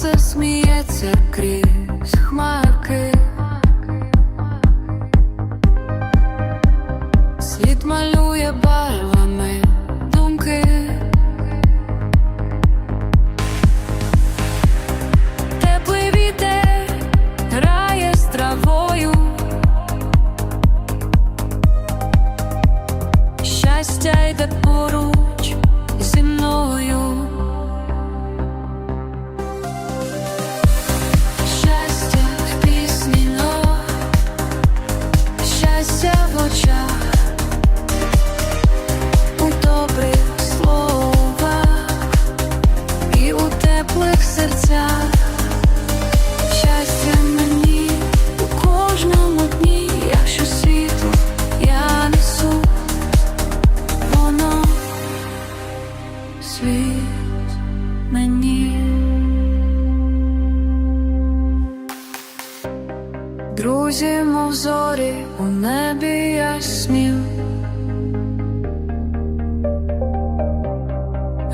сонце сміється крізь хмарки. Світ малює барвами думки. Теплий вітер грає з травою. Щастя йде поруч Друзі, мов зорі у небі ясні.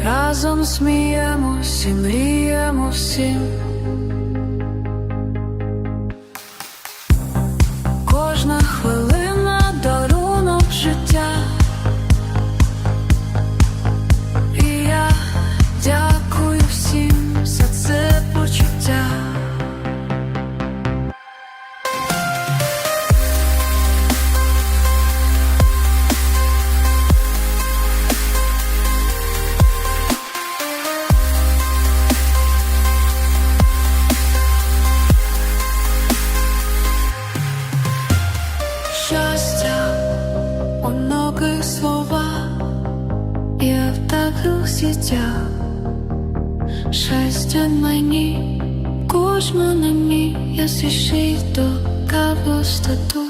Разом сміємось і мріємо всім. Щастя у многих слова, і в таких сітях. Щастя мені, кожна на мій, я сішить до капустату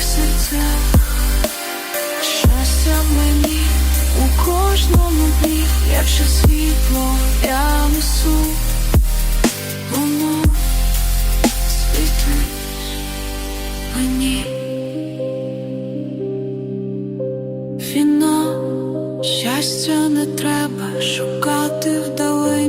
в серцях. Щастя мені у кожному дні, якщо світло я несу, щастя не треба шукати вдалині.